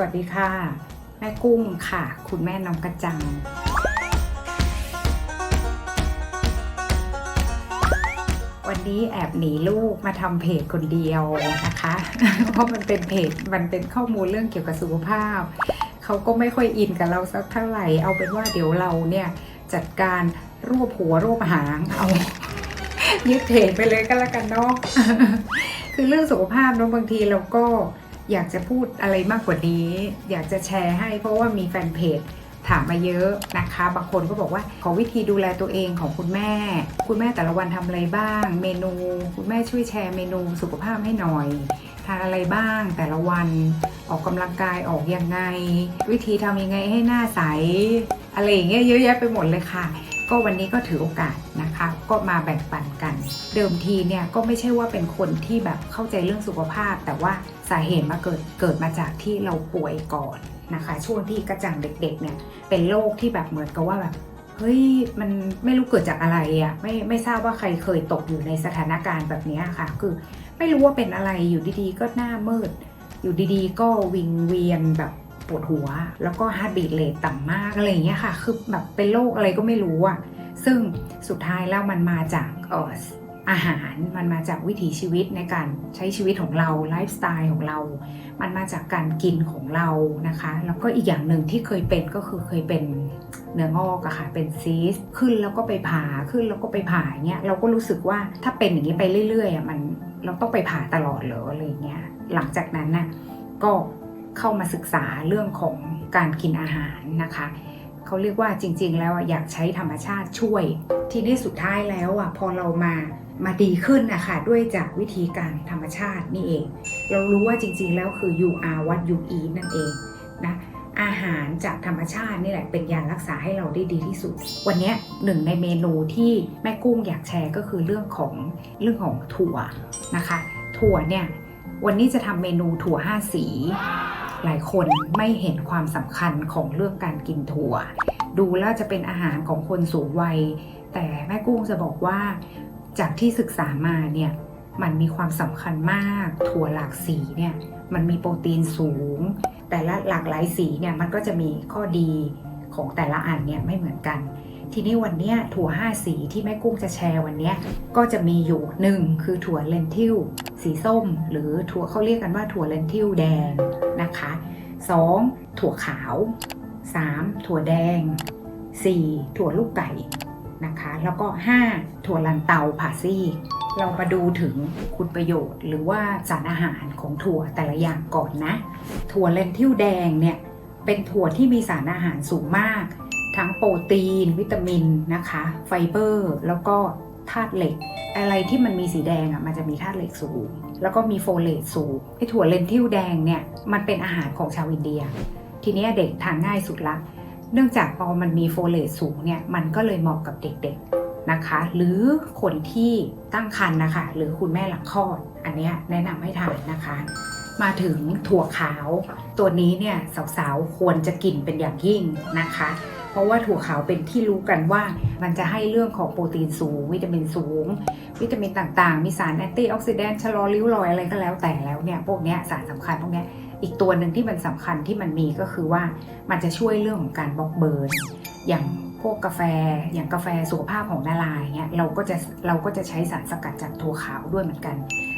สวัสดีค่ะ แม่กุ้งค่ะ คุณแม่น้องกระจัง วันนี้แอบหนีลูกมาทำเพจคนเดียวนะคะ เพราะมันเป็นเพจมันเป็นข้อมูลเรื่องเกี่ยวกับสุขภาพ เขาก็ไม่ค่อยอินกับเราสักเท่าไหร่ เอาเป็นว่าเดี๋ยวเราเนี่ยจัดการรวบหัวรวบหางเอายึดเพจไปเลยก็แล้วกันเนาะคือเรื่องสุขภาพเนาะบางทีเราก็ อยากจะพูดอะไรมากกว่านี้ อยากจะแชร์ให้เพราะว่ามีแฟนเพจถามมาเยอะนะคะ บางคนก็บอกว่าขอวิธีดูแลตัวเองของคุณแม่ คุณแม่แต่ละวันทำอะไรบ้าง เมนู คุณแม่ช่วยแชร์เมนูสุขภาพให้หน่อย ทานอะไรบ้างแต่ละวันออกกำลังกายออกยังไง วิธีทำยังไงให้หน้าใส อะไรอย่างเงี้ยเยอะแยะไปหมดเลยค่ะ ก็วันนี้ก็ถือโอกาสนะคะ ก็มาแบ่งปันกัน เดิมทีเนี่ยก็ไม่ใช่ว่าเป็นคนที่แบบเข้าใจเรื่องสุขภาพ แต่ว่าสาเหตุมาเกิดเกิดมาจากที่เราป่วยก่อนนะคะ ช่วงที่กระจังเด็กๆเนี่ยเป็นโรคที่แบบเหมือนกับว่าแบบเฮ้ยมันไม่รู้เกิดจากอะไรอะ่ะไม่ไม่ทราบว่าใครเคยตกอยู่ในสถานการณ์แบบนี้ค่ะ คือไม่รู้ว่าเป็นอะไรอยู่ดีๆ ก็หน้ามืด อยู่ดีๆ ก็วิงเวียนแบบ ปวดหัว แล้วก็ฮาร์ดบีทเรทต่ำมากอะไรอย่างเงี้ยค่ะ คือแบบเป็นโรคอะไรก็ไม่รู้อะซึ่งสุดท้ายแล้วมันมาจากออาหารมันมาจากวิถีชีวิตในการใช้ชีวิตของเราไลฟ์สไตล์ของเรา มันมาจากการกินของเรานะคะ แล้วก็อีกอย่างหนึ่งที่เคยเป็นก็คือเคยเป็นเนื้องอกอะค่ะเป็นซีสต์ขึ้นแล้วก็ไปผ่าขึ้นแล้วก็ไปผ่าเงี้ยเราก็รู้สึกว่าถ้าเป็นอย่างนี้ไปเรื่อยๆอะมันเราต้องไปผ่าตลอดเหรออะไรเงี้ยหลังจากนั้นน่ะก็ เข้ามาศึกษาเรื่องของการกินอาหารนะคะเขาเรียกว่าจริง ๆ แล้วอยากใช้ธรรมชาติช่วย ทีนี้สุดท้ายแล้วอะพอเรามามาดีขึ้นนะคะด้วยจากวิธีการธรรมชาตินี่เอง เรารู้ว่าจริง ๆ แล้วคือ you are what you eat นั่นเองนะอาหารจากธรรมชาตินี่แหละเป็นยารักษาให้เราได้ดีที่สุด วันนี้หนึ่งในเมนูที่แม่กุ้งอยากแชร์ก็คือเรื่องของเรื่องของถั่วนะคะ ถั่วเนี่ยวันนี้จะทำเมนูถั่วห้าสี หลายคนไม่เห็นความสำคัญของเรื่องการกินถั่ว ดูแล้วจะเป็นอาหารของคนสูงวัย แต่แม่กุ้งจะบอกว่า จากที่ศึกษามาเนี่ยมันมีความสำคัญมาก ถั่วหลากสีเนี่ยมันมีโปรตีนสูง แต่ละหลากหลายสีเนี่ยมันก็จะมีข้อดีของแต่ละอันเนี่ยไม่เหมือนกัน ทีนี้วันนี้ถั่ว 5 สีที่แม่กุ้งจะแชร์วันนี้ก็จะมีอยู่หนึ่งคือถั่วเลนทิลสีส้ม หรือถั่วเขาเรียกกันว่าถั่วเลนทิลแดงนะคะ 2. ถั่วขาว 3. ถั่วแดง 4. ถั่วลูกไก่นะคะ แล้วก็ 5. ถั่วลันเตาผ่าซีกเรามาดูถึงคุณประโยชน์หรือว่าสารอาหารของถั่วแต่ละอย่างก่อนนะ ถั่วเลนทิลแดงเนี่ยเป็นถั่วที่มีสารอาหารสูงมาก ทั้งโปรตีน วิตามินนะคะ ไฟเบอร์ แล้วก็ธาตุเหล็ก อะไรที่มันมีสีแดงอะมันจะมีธาตุเหล็กสูง แล้วก็มีโฟเลตสูงไอ้ถั่วเลนทิลแดงเนี่ยมันเป็นอาหารของชาวอินเดีย ทีนี้เด็กทานง่ายสุดละ เนื่องจากพอมันมีโฟเลตสูงเนี่ยมันก็เลยเหมาะกับเด็กๆนะคะ หรือคนที่ตั้งครรภ์นะคะ หรือคุณแม่หลังคลอด อันเนี้ยแนะนำให้ทานนะคะ มาถึงถั่วขาว ตัวนี้เนี่ยสาวๆควรจะกินเป็นอย่างยิ่งนะคะ เพราะว่าถั่วขาวเป็นที่รู้กันว่า มันจะให้เรื่องของโปรตีนสูง วิตามินสูง วิตามินต่างๆ มีสารแอนตี้ออกซิแดนต์ชะลอริ้วรอยอะไรก็แล้วแต่แล้วเนี่ยพวกนี้สารสำคัญพวกนี้อีกตัวหนึ่งที่มันสำคัญที่มันมีก็คือว่ามันจะช่วยเรื่องของการบล็อกเบิร์นอย่างพวกกาแฟอย่างกาแฟสุขภาพของดาราอย่างเงี้ยเราก็จะเราก็จะใช้สารสกัดจากถั่วขาวด้วยเหมือนกัน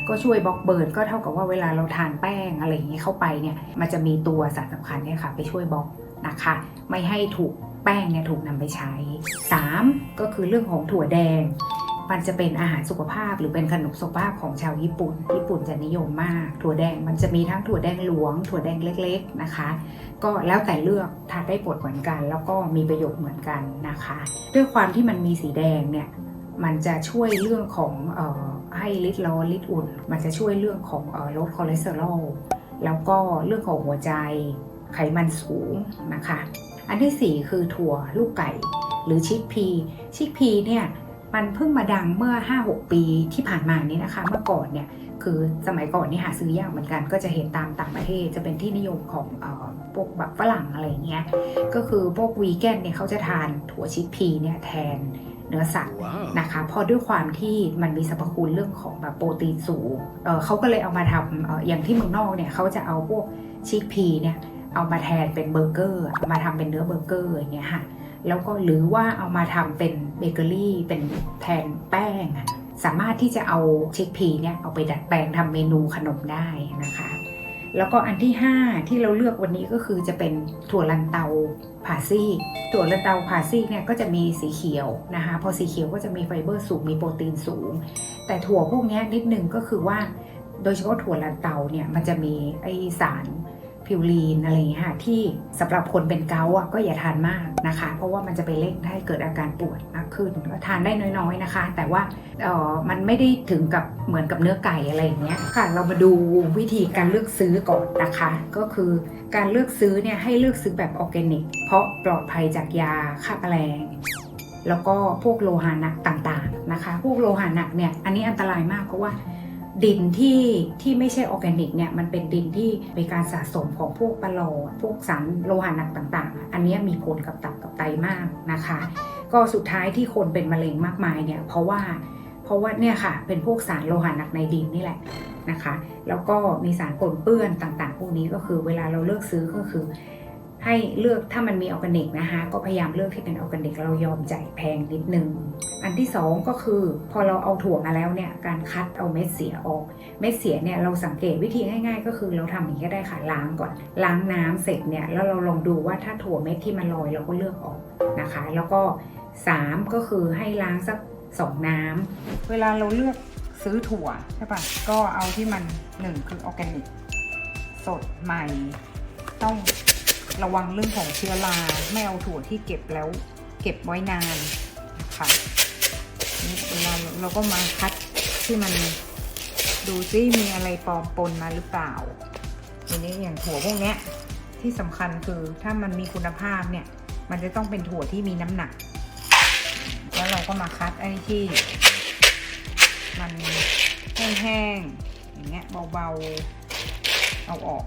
ก็ช่วยบล็อกเบิร์นก็เท่ากับว่าเวลาเราทานแป้งอะไรอย่างเงี้ยเข้าไปเนี่ยมันจะมีตัวสารสำคัญเนี่ยค่ะไปช่วยบล็อกนะคะ ไม่ให้ถูกแป้งเนี่ยถูกนำไปใช้ 3. ก็คือเรื่องของถั่วแดง มันจะเป็นอาหารสุขภาพหรือเป็นขนมสุขภาพของชาวญี่ปุ่น ญี่ปุ่นจะนิยมมาก ถั่วแดงมันจะมีทั้งถั่วแดงหลวง ถั่วแดงเล็ก ๆนะคะ ก็แล้วแต่เลือกทานได้ผลเหมือนกัน แล้วก็มีประโยชน์เหมือนกันนะคะ ด้วยความที่มันมีสีแดงเนี่ยมันจะช่วยเรื่องของออ ให้ลิดร้อนลิดอุ่น มันจะช่วยเรื่องของลดคอเลสเตอรอลแล้วก็เรื่องของหัวใจไขมันสูงนะคะ อันที่ 4 คือถั่วลูกไก่ หรือชิคพี ชิคพีเนี่ยมันเพิ่งมาดังเมื่อ 5-6 ปีที่ผ่านมานี้นะคะ เมื่อก่อนเนี่ยคือสมัยก่อนนี่หาซื้อยากเหมือนกัน ก็จะเห็นตามต่างประเทศจะเป็นที่นิยมของออพวกแบบฝรั่งอะไรเงี้ยก็คือพวกวีแกนเนี่ยเขาจะทานถั่วชิคพีเนี่ยแทน เนื้อสัตว์นะคะเพราะด้วยความที่มันมีสรรพคุณเรื่องของแบบโปรตีนสูงเอ่อเขาก็เลยเอามาทำเอ่ออย่างที่เมืองนอกเนี่ยเขาจะเอาพวกชิคพีเนี่ยเอามาแทนเป็นเบอร์เกอร์เอามาทำเป็นเนื้อเบอร์เกอร์อย่างเงี้ยค่ะแล้วก็หรือว่าเอามาทำเป็นเบเกอรี่เป็นแทนแป้งอะสามารถที่จะเอาชิคพีเนี่ยเอาไปดัดแปลงทำเมนูขนมได้นะคะ แล้วก็อันที่ 5 ที่เราเลือกวันนี้ก็คือจะเป็นถั่วลันเตาผ่าซี่ ถั่วลันเตาผ่าซี่เนี่ยก็จะมีสีเขียวนะคะ พอสีเขียวก็จะมีไฟเบอร์สูงมีโปรตีนสูง แต่ถั่วพวกนี้นิดนึงก็คือว่า โดยเฉพาะถั่วลันเตาเนี่ยมันจะมีไอสาร พิวรีนอะไรอย่างเงี้ยค่ะที่สำหรับคนเป็นเกาอะก็อย่าทานมากนะคะ เพราะว่ามันจะไปเร่งให้เกิดอาการปวดมากขึ้นก็ทานได้น้อยๆนะคะ แต่ว่าเออมันไม่ได้ถึงกับเหมือนกับเนื้อไก่อะไรอย่างเงี้ยค่ะ เรามาดูวิธีการเลือกซื้อก่อนนะคะ ก็คือการเลือกซื้อเนี่ยให้เลือกซื้อแบบออร์แกนิก เพราะปลอดภัยจากยาฆ่าแมลงแล้วก็พวกโลหะหนักต่างๆนะคะ พวกโลหะหนักเนี่ยอันนี้อันตรายมากเพราะว่า ดินที่ที่ไม่ใช่ออร์แกนิกเนี่ยมันเป็นดินที่มีการสะสมของพวกปลาโลดพวกสารโลหะหนักต่าง ๆ อันนี้มีผลกับตับกับไตมากนะคะ ก็สุดท้ายที่คนเป็นมะเร็งมากมายเนี่ยเพราะว่าเพราะว่าเนี่ยค่ะเป็นพวกสารโลหะหนักในดินนี่แหละนะคะ แล้วก็มีสารปนเปื้อนต่างๆ พวกนี้ก็คือเวลาเราเลือกซื้อก็คือ ให้เลือกถ้ามันมีออร์แกนิกนะคะก็พยายามเลือกที่เป็นออร์แกนิกเรายอมจ่ายแพงนิดนึง อันที่สองก็คือ พอเราเอาถั่วมาแล้วเนี่ยการคัดเอาเม็ดเสียออก เม็ดเสียเนี่ยเราสังเกตวิธีง่าย ๆ ก็คือเราทำอย่างนี้ก็ได้ค่ะล้างก่อน ล้างน้ำเสร็จเนี่ยแล้วเราลองดูว่าถ้าถั่วเม็ดที่มันลอยเราก็เลือกออกนะคะ แล้วก็สามก็คือให้ล้างสักสองน้ำเวลาเราเลือกซื้อถั่วใช่ปะก็เอาที่มันหนึ่งคือออร์แกนิกสดใหม่ต้อง ระวังเรื่องของเชื้อราไม่เอาถั่วที่เก็บแล้ว เก็บไว้นานนะคะนี่เวลาเราก็มาคัดที่มันดูซิมีอะไรปลอมปนมาหรือเปล่าทีนี้อย่างถั่วพวกเนี้ยที่สำคัญคือถ้ามันมีคุณภาพเนี่ย มันจะต้องเป็นถั่วที่มีน้ำหนัก แล้วเราก็มาคัดไอ้ที่ มันแห้งๆอย่างเงี้ยเบาๆเอาออก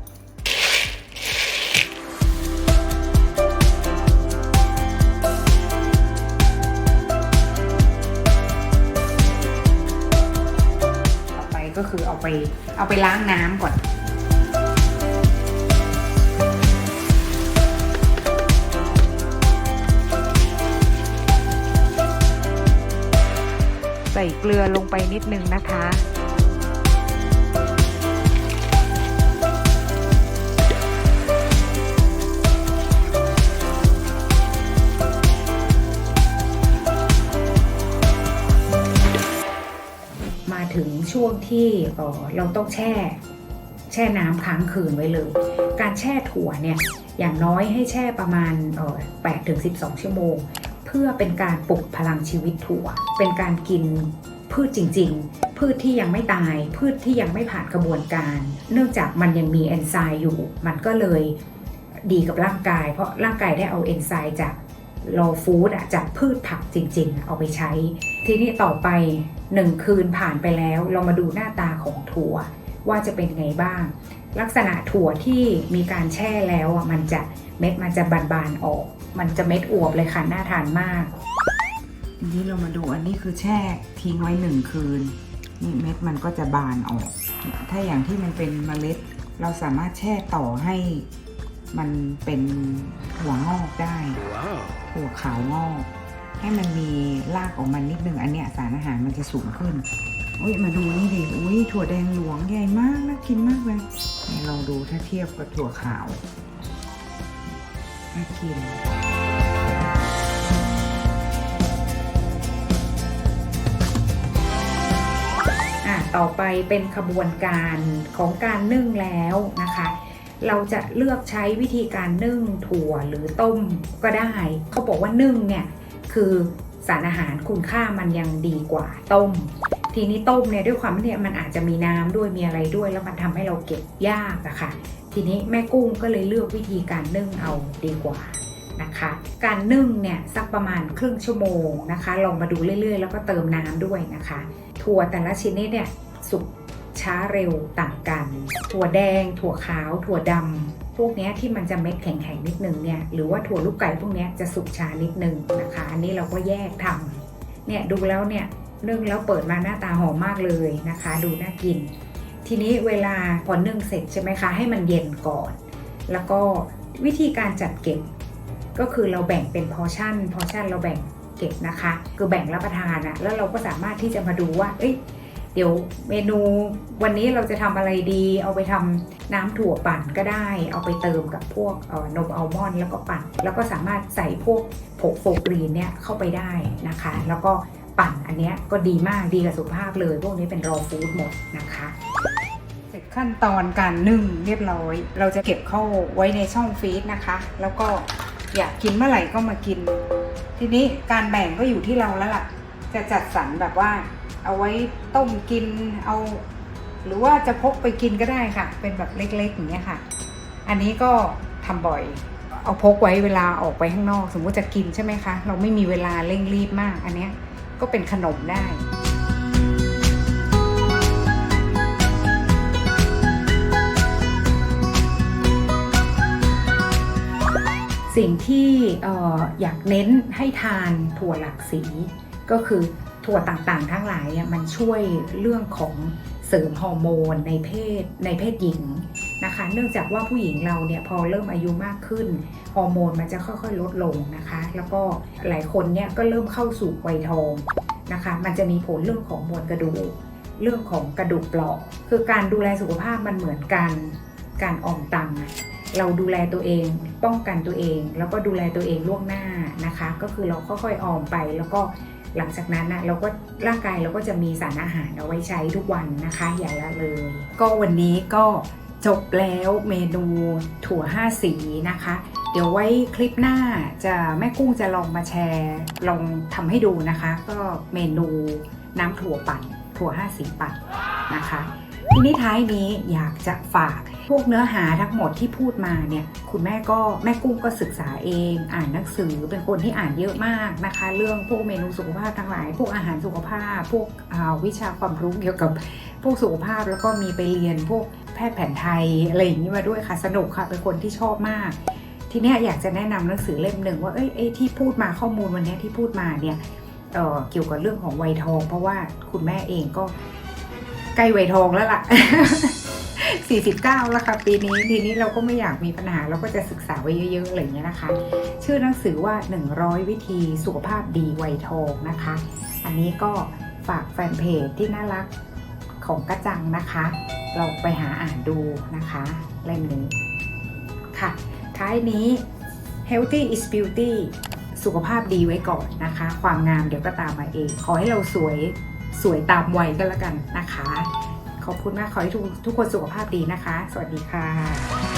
ก็คือเอาไปเอาไปล้างน้ำก่อนใส่เกลือลงไปนิดนึงนะคะ ช่วงที่เออเราต้องแช่ แช่น้ำค้างคืนไว้เลย การแช่ถั่วเนี่ยอย่างน้อยให้แช่ประมาณเอ่อ8ถึง12ชั่วโมง เพื่อเป็นการปลุกพลังชีวิตถั่ว เป็นการกินพืชจริง ๆ พืชที่ยังไม่ตาย พืชที่ยังไม่ผ่านกระบวนการ เนื่องจากมันยังมีเอนไซม์อยู่ มันก็เลยดีกับร่างกาย เพราะร่างกายได้เอาเอนไซม์จาก รอฟู้ดอะจากพืชผักจริง ๆ เอาไปใช้ ทีนี้ต่อไปหนึ่งคืนผ่านไปแล้ว เรามาดูหน้าตาของถั่ว ว่าจะเป็นไงบ้าง ลักษณะถั่วที่มีการแช่แล้วอะมันจะเม็ดมันจะบานๆออก มันจะเม็ดอวบเลยค่ะน่าทานมากทีนี้เรามาดูอันนี้คือแช่ทิ้งไว้หนึ่งคืนนี่เม็ดมันก็จะบานออก ถ้าอย่างที่มันเป็นเมล็ด เราสามารถแช่ต่อให้ มันเป็นหัวงอกได้ Wow. ถั่วขาวงอก ให้มันมีรากออกมานิดนึงอันเนี้ยสารอาหารมันจะสูงขึ้นอุ้ยมาดูนี่ดิอุ้ยถั่วแดงหลวงใหญ่มากน่ากินมากเลยเนี่ยลองดูถ้าเทียบกับถั่วขาวน่ากินอะต่อไปเป็นขบวนการของการนึ่งแล้วนะคะ เราจะเลือกใช้วิธีการนึ่งถั่วหรือต้มก็ได้ เขาบอกว่านึ่งเนี่ยคือสารอาหารคุณค่ามันยังดีกว่าต้ม ทีนี้ต้มเนี่ยด้วยความที่มันอาจจะมีน้ำด้วยมีอะไรด้วย แล้วมันทำให้เราเก็บยากอะค่ะ ทีนี้แม่กุ้งก็เลยเลือกวิธีการนึ่งเอาดีกว่านะคะ การนึ่งเนี่ยสักประมาณครึ่งชั่วโมงนะคะ ลองมาดูเรื่อยๆ แล้วก็เติมน้ำด้วยนะคะ ถั่วแต่ละชนิดเนี่ยสุก ช้าเร็วต่างกัน ถั่วแดง ถั่วขาว ถั่วดำพวกนี้ที่มันจะเม็ดแข็งๆนิดนึงเนี่ยหรือว่าถั่วลูกไก่พวกนี้จะสุกช้านิดนึงนะคะ อันนี้เราก็แยกทำเนี่ยดูแล้วเนี่ยนึ่งแล้วเปิดมาหน้าตาหอมมากเลยนะคะ ดูน่ากิน ทีนี้เวลาพอนึ่งเสร็จใช่ไหมคะ ให้มันเย็นก่อน แล้วก็วิธีการจัดเก็บ ก็คือเราแบ่งเป็นพอชั่น พอชั่นเราแบ่งเก็บนะคะ คือแบ่งรับประทานอะแล้วเราก็สามารถที่จะมาดูว่า เอ้ย เดี๋ยวเมนูวันนี้เราจะทำอะไรดี เอาไปทำน้ำถั่วปั่นก็ได้ เอาไปเติมกับพวกนมอัลมอนด์แล้วก็ปั่น แล้วก็สามารถใส่พวกผงโฟกรีนเนี่ยเข้าไปได้นะคะ แล้วก็ปั่นอันเนี้ยก็ดีมากดีกับสุขภาพเลย พวกนี้เป็นรอฟู้ดหมดนะคะเสร็จขั้นตอนการนึ่งเรียบร้อย เราจะเก็บเข้าไว้ในช่องฟรีซนะคะ แล้วก็อยากกินเมื่อไหร่ก็มากิน ทีนี้การแบ่งก็อยู่ที่เราแล้วล่ะ จะจัดสรรแบบว่า เอาไว้ต้มกินเอา หรือว่าจะพกไปกินก็ได้ค่ะ เป็นแบบเล็กๆอย่างเงี้ยค่ะ อันนี้ก็ทำบ่อย เอาพกไว้เวลาออกไปข้างนอก สมมติจะกินใช่ไหมคะ เราไม่มีเวลาเร่งรีบมาก อันเนี้ยก็เป็นขนมได้สิ่งที่อออยากเน้นให้ทานถั่วหลักสีก็คือ ถั่วต่างๆ ทั้งหลายมันช่วยเรื่องของเสริมฮอร์โมนในเพศในเพศหญิงนะคะ เนื่องจากว่าผู้หญิงเราเนี่ยพอเริ่มอายุมากขึ้นฮอร์โมนมันจะค่อยๆลดลงนะคะ แล้วก็หลายคนเนี่ยก็เริ่มเข้าสู่วัยทองนะคะ มันจะมีผลเรื่องของมวลกระดูกเรื่องของกระดูกเปราะคือการดูแลสุขภาพมันเหมือนการการออมตังค์เราดูแลตัวเองป้องกันตัวเอง แล้วก็ดูแลตัวเองล่วงหน้านะคะ ก็คือเราค่อยๆออมไปแล้วก็ หลังจากนั้นนะเราก็ร่างกายเราก็จะมีสารอาหารเอาไว้ใช้ทุกวันนะคะอย่าละเลย ก็วันนี้ก็จบแล้วเมนูถั่ว 5 สีนะคะ เดี๋ยวไว้คลิปหน้าจะแม่กุ้งจะลองมาแชร์ลองทำให้ดูนะคะ ก็เมนูน้ำถั่วปั่นถั่ว 5 สีปั่นนะคะ ทีนี้ท้ายนี้อยากจะฝากพวกเนื้อหาทั้งหมดที่พูดมาเนี่ยคุณแม่ก็แม่กุ้งก็ศึกษาเอง อ่านหนังสือเป็นคนที่อ่านเยอะมากนะคะ เรื่องพวกเมนูสุขภาพทั้งหลาย พวกอาหารสุขภาพ พวกวิชาความรู้เกี่ยวกับพวกสุขภาพแล้วก็มีไปเรียนพวกแพทย์แผนไทยอะไรอย่างนี้มาด้วยค่ะสนุกค่ะเป็นคนที่ชอบมากทีนี้อยากจะแนะนำหนังสือเล่มหนึ่งว่าเอ้ยอ้ที่พูดมาข้อมูลวันนี้ที่พูดมาเนี่ยเเกี่ยวกับเรื่องของวัยทอง เพราะว่าคุณแม่เองก็ ใกล้วัยทองแล้วล่ะ 49 แล้วค่ะปีนี้ทีนี้เราก็ไม่อยากมีปัญหาเราก็จะศึกษาไว้เยอะๆอะไรเงี้ยนะคะ ชื่อหนังสือว่า 100 วิธีสุขภาพดีวัยทองนะคะ อันนี้ก็ฝากแฟนเพจที่น่ารักของกระจังนะคะ เราไปหาอ่านดูนะคะเล่มนี้ค่ะ ท้ายนี้ healthy is beauty สุขภาพดีไว้ก่อนนะคะ ความงามเดี๋ยวก็ตามมาเอง ขอให้เราสวย สวยตามวัยก็แล้วกันนะคะ ขอบคุณมากขอให้ทุกทุกคนสุขภาพดีนะคะ สวัสดีค่ะ